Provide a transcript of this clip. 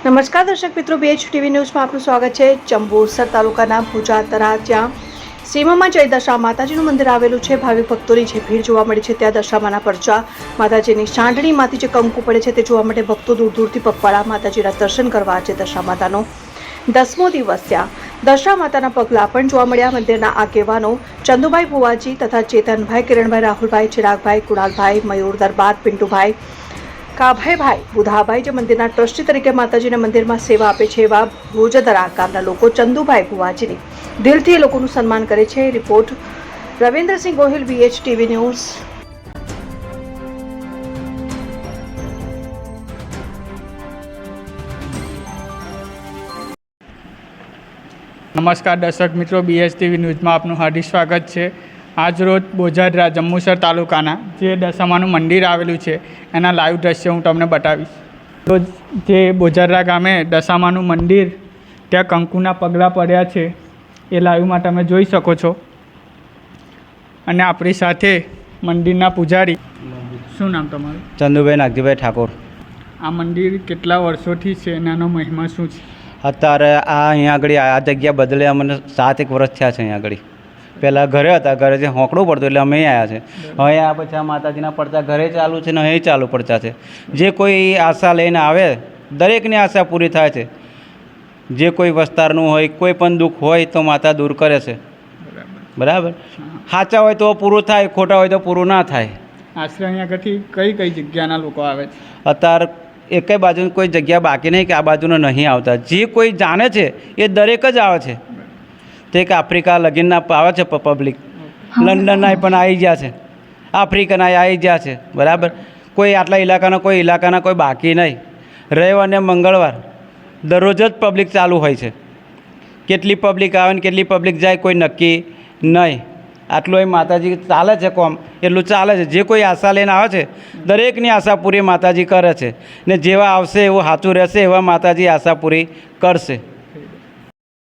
નમસ્કાર દર્શક મિત્રો બેચ ટીવી ન્યૂઝમાં આપનું સ્વાગત છે. ચંબુસર તાલુકાના ભુજાતરા જ્યાં સીમામાં જય દશા માતાજીનું મંદિર આવેલું છે. ભાવિક ભક્તોની જે ભીડ જોવા મળે છે ત્યાં દશામાના પરચા માતાજીની સાંઢણીમાંથી જે કંકુ પડે છે તે જોવા માટે ભક્તો દૂર દૂરથી પગપાળા માતાજીના દર્શન કરવા આજે દશા માતાનો દસમો દિવસ ત્યાં દશા માતાના પગલાં પણ જોવા મળ્યા. મંદિરના આગેવાનો ચંદુભાઈ ભુવાજી તથા ચેતનભાઈ કિરણભાઈ રાહુલભાઈ, ચિરાગભાઈ, કુણાલભાઈ, મયુર દરબાર, પિન્ટુભાઈ કાભાઈભાઈ, બુધાભાઈ જે મંદિરના ટ્રસ્ટી તરીકે માતાજીના મંદિરમાં સેવા આપે છે એવા ભોજદરા ગામના લોકો ચંદુભાઈ ભુવાજીની દિલથી એ લોકોનું સન્માન કરે છે. Report Ravindrasinh Gohil VH TV news નમસ્કાર દર્શક મિત્રો બીએસ ટીવી ન્યૂઝમાં આપનું હાર્દિક સ્વાગત છે. આજ રોજ બોજાદરા જંબુસર તાલુકાના જે દશામાનું મંદિર આવેલું છે એના લાઈવ દ્રશ્ય હું તમને બતાવીશ. રોજ જે બોજાદરા ગામે દશામાનું મંદિર ત્યાં કંકુના પગલાં પડ્યા છે એ લાઈવમાં તમે જોઈ શકો છો. અને આપણી સાથે મંદિરના પૂજારી શું નામ તમારું? ચંદુભાઈ નાગજીભાઈ ઠાકોર. આ મંદિર કેટલા વર્ષોથી છે અને આનો મહિમા શું છે? અત્યારે આ અહીંયા આગળ આ જગ્યા બદલે અમને સાત એક વર્ષ થયા છે અહીંયા આગળ. પહેલાં ઘરે હતા ઘરેથી હોંકડું પડતું એટલે અમે અહીં આવ્યા છે. હવે આ પછી આ માતાજીના પડતા ઘરે ચાલુ છે ને અહીં ચાલુ પડતા છે. જે કોઈ આશા લઈને આવે દરેકની આશા પૂરી થાય છે. જે કોઈ વિસ્તારનું હોય કોઈ પણ દુઃખ હોય તો માતા દૂર કરે છે. બરાબર? બરાબર સાચા હોય તો પૂરું થાય ખોટા હોય તો પૂરું ના થાય. આશરે અહીંયા આગળથી કઈ કઈ જગ્યાના લોકો આવે છે? અત્યારે એકેય બાજુ કોઈ જગ્યા બાકી નહીં કે આ બાજુનો નહીં આવતા. જે કોઈ જાણે છે એ દરેક જ આવે છે. તે કે આફ્રિકા લગીનના આવે છે પબ્લિક લંડનના પણ આવી ગયા છે. આફ્રિકાના આવી ગયા છે. બરાબર? કોઈ આટલા ઇલાકાના કોઈ ઇલાકાના કોઈ બાકી નહીં. રવિવાર અને મંગળવાર દરરોજ જ પબ્લિક ચાલુ હોય છે. કેટલી પબ્લિક આવે ને કેટલી પબ્લિક જાય કોઈ નક્કી નહીં. આટલું એ માતાજી ચાલે છે કોમ. એટલું ચાલે છે. જે કોઈ આશા લઈને આવે છે દરેકની આશા પૂરી માતાજી કરે છે. ને જેવા આવશે એવું સાચું રહેશે એવા માતાજી આશા પૂરી કરશે.